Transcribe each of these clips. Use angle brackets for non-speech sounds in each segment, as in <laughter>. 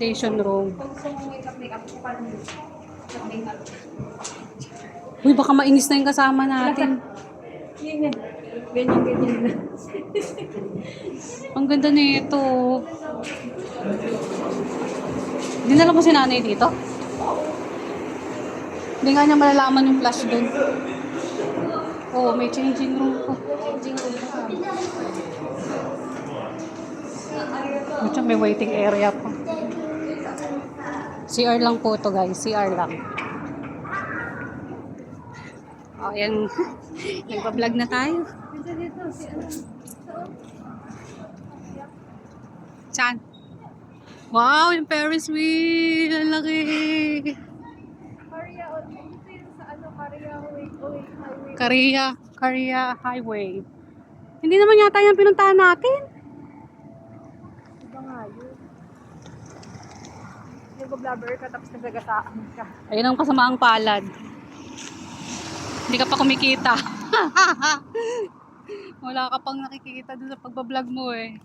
Station room. Uy, baka mainis na yung kasama natin. Ganyan, ganyan na. Ang ganda nito. Dinala mo si nanay dito? Hindi nga niya malalaman yung flash doon. Oo, oh, may changing room po. Changing room pa. At may waiting area pa. CR lang po to guys. CR lang. Oh, yan. <laughs> Nagpa-vlog na tayo. Dito, dito. Si ano. Saan? Wow, yung Ferris wheel. Ang laki. Korea, oh, sa ano, Korea, highway. Korea, Korea Highway. Hindi naman yata yung pinuntahan natin. Iba nga yun. Nag-blabber ka tapos nagagasaan ka. Ayun ang kasamaang palad. Hindi ka pa kumikita. <laughs> Wala ka pang nakikita doon sa pagbablog mo eh.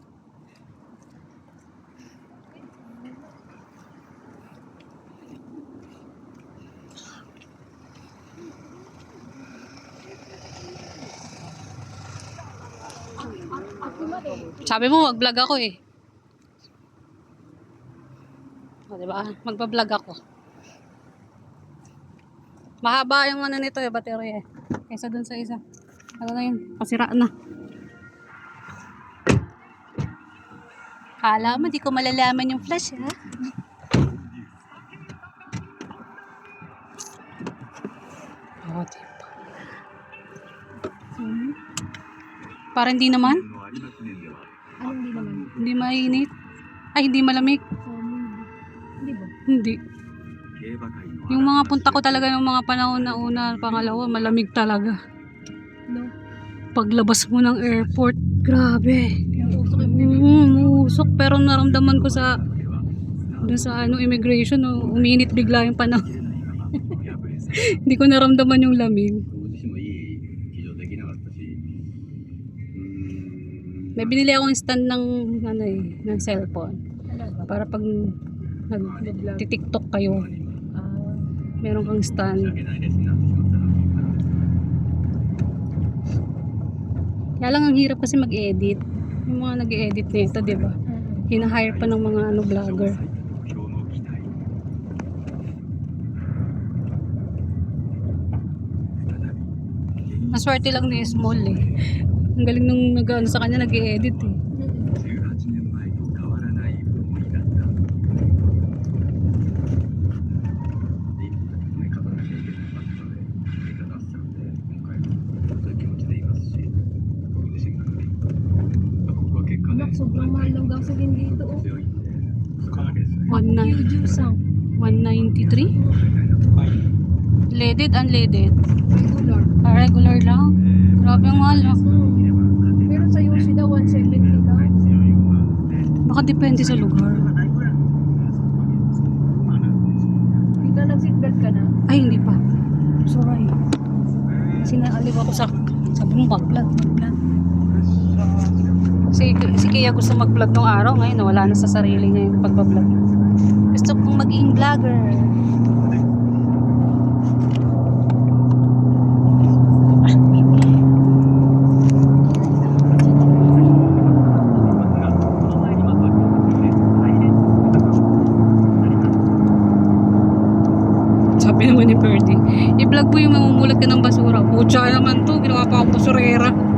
Sabi mo, mag-vlog ako eh. O, diba? Magbablog ako. Mahaba yung ano nito eh, battery eh. Kaysa dun sa isa. Ano na yun? Pasira na. Kala mo, di ko malalaman yung flash ha? Oh, diba? Hmm. Parang hindi naman. Anong di naman? Hindi mainit. Ay, hindi malamig. Hindi. Yung mga punta ko talaga ng mga panahon na una, pangalawa, malamig talaga. No. Paglabas mo ng airport, grabe. Mm, usok pero naramdaman ko sa dun sa ano immigration no, uminit bigla yung panahon. <laughs> Hindi ko naramdaman yung lamig. May binili akong stand ng ano eh, ng cellphone. Para pag nagtitiktok kayo. Uh, meron kang stand. Kaya lang ang hirap kasi mag-edit. Yung mga nag-edit nito di ba? Hinahire pa ng mga ano vlogger. Maswerte lang ni Small eh. Ang galing nung nag sa kanya nag-edit eh. Sobrang mahal ng gasolin dito. Oh. One 193? Leaded, unleaded? Regular. Ah, regular lang? Grabe ang mahal. Oh. Pero sa Yoshida, 170 lang. Baka depende sa lugar. Dito nag-seatbelt ka na? Ay, hindi pa. Sorry. Sinaaliw ako sa, sa bumbag. Blag, blag. Si, si Kia gusto mag-vlog nung araw. Ngayon, wala na sa sarili niya yung pagbablog. Gusto kong maging vlogger. Sabi naman ni Ferdy, i-vlog po yung mamumulat ka ng basura. Pucha naman to, ginawa pa akong basurera.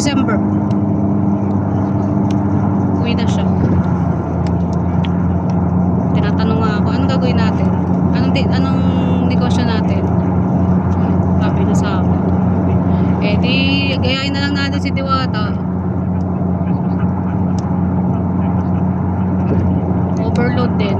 Luxembourg. Uwi na siya. Tinatanong nga ako, anong gagawin natin? Anong, di, anong negosyo natin? Sabi na sa akin. Eh di, gayahin na lang natin si Diwata. Overload din.